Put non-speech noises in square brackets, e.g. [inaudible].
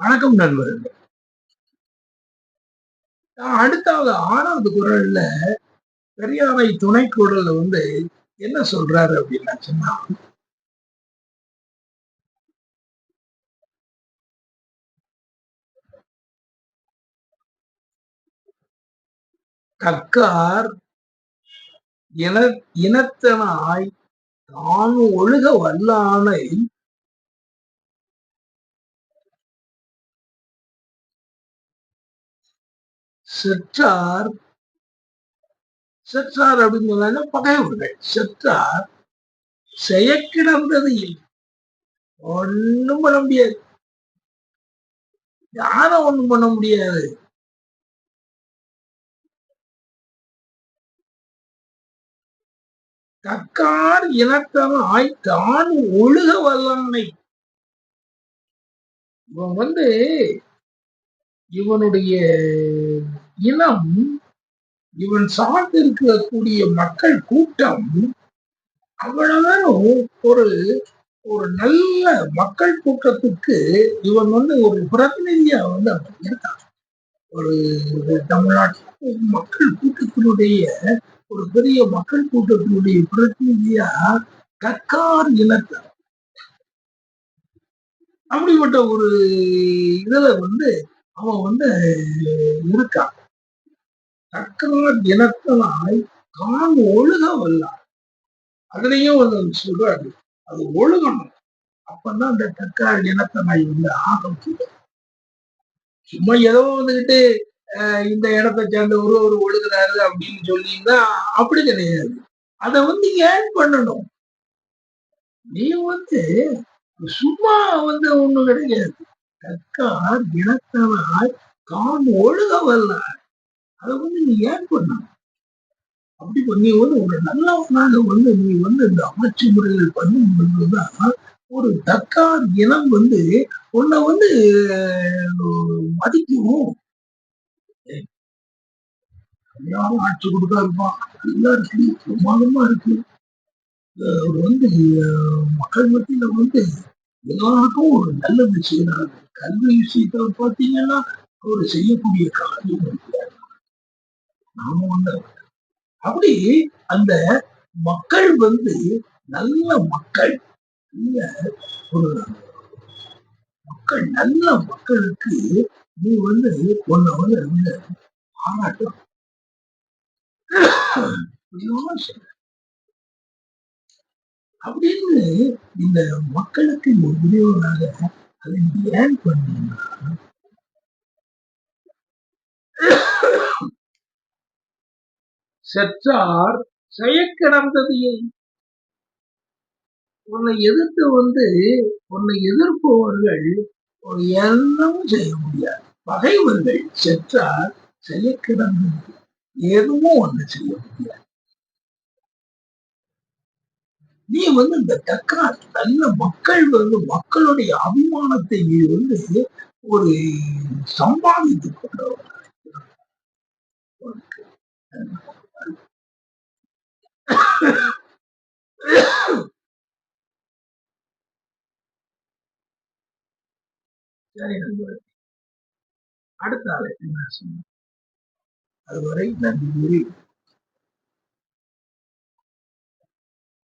வணக்கம் நண்பர்களே. அடுத்தாவது ஆறாவது குரல்ல பெரியாரை துணை குரல்ல வந்து என்ன சொல்றாரு அப்படின்னா சொன்னா கக்கார் இன இனத்தனாய் தான் ஒழுக வல்லானை செற்றார். செற்றார் அப்படின்னு சொன்னா பகைவர்கள். செற்றார் செயக்கிடந்தது இல்லை. ஒண்ணும் பண்ண முடியாது. யாரும் ஒண்ணும் பண்ண முடியாது. தக்கார் இனத்தனாய் தான் ஒழுக வல்லானை. இவன் வந்து இவனுடைய இனம் இவன் சார்ந்திருக்கக்கூடிய மக்கள் கூட்டம் அவ்வளவு ஒரு ஒரு நல்ல மக்கள் கூட்டத்துக்கு இவன் வந்து ஒரு பிரதிநிதியா வந்து அவன் இருக்கான். ஒரு தமிழ்நாட்டு மக்கள் கூட்டத்தினுடைய ஒரு பெரிய மக்கள் கூட்டத்தினுடைய பிரதிநிதியா கக்கார் இனத்தை. அப்படிப்பட்ட ஒரு இதுல வந்து அவன் வந்து இருக்கா? தக்கார் தினத்தனாய் தான் ஒழுக வல்லான் அதுலயும் வந்து சொல்றாரு அது ஒழுகணும். அப்பதான் அந்த தக்கார் இனத்தனாய் வந்து ஆக சும்மா ஏதோ வந்துகிட்டு இந்த இடத்தை சேர்ந்த ஒரு ஒரு ஒழுகுறாரு அப்படின்னு சொல்லிங்கன்னா அப்படி கிடையாது. அதை வந்து ஏன் பண்ணணும்? நீ வந்து சும்மா வந்து ஒண்ணு கிடையாது. கற்கார் இனத்தவர் தான் ஒழுக வல்ல அதை வந்து நீ ஏன் பண்ண அப்படி நீ வந்து ஒரு நல்லவனாக வந்து நீ வந்து இந்த அமைச்சு முறைகள் பண்ணும் பொழுதுதான் ஒரு தக்கார் இனம் வந்து உன்னை வந்து மதிக்கும். யாரும் ஆட்சி கொடுத்தா இருப்பான். எல்லாருக்கும் பிரமாதமா இருக்கு. வந்து மக்கள் மத்தியில வந்து எல்லாருக்கும் ஒரு நல்லது செய்யறாங்க கல்வி விஷயத்த பார்த்தீங்கன்னா அவர் செய்யக்கூடிய காரியம் நாம வந்து அப்படி அந்த மக்கள் வந்து நல்ல மக்கள் ஒரு மக்கள் நல்ல மக்களுக்கு நீ வந்து உன்னை வந்து பாராட்டும் [clears throat] அப்படின்னு இந்த மக்களுக்கு உதவியாக அதை ஏன் பண்ணீங்கன்னா செற்றார் செயக்கிடந்தது உன்னை எதிர்த்து வந்து உன்னை எதிர்ப்பவர்கள் எண்ணமும் செய்ய முடியாது. பகைவர்கள் செற்றார் செயக்கிடந்தது எதுவும் ஒண்ணு செய்ய முடியாது. நீ வந்து இந்த தக்கரார் நல்ல மக்கள் வந்து மக்களுடைய அபிமானத்தை நீ வந்து ஒரு சம்பாதித்து கொண்டவர் சரி அடுத்த ஆளை என்ன சொன்ன அதுவரை நன்றி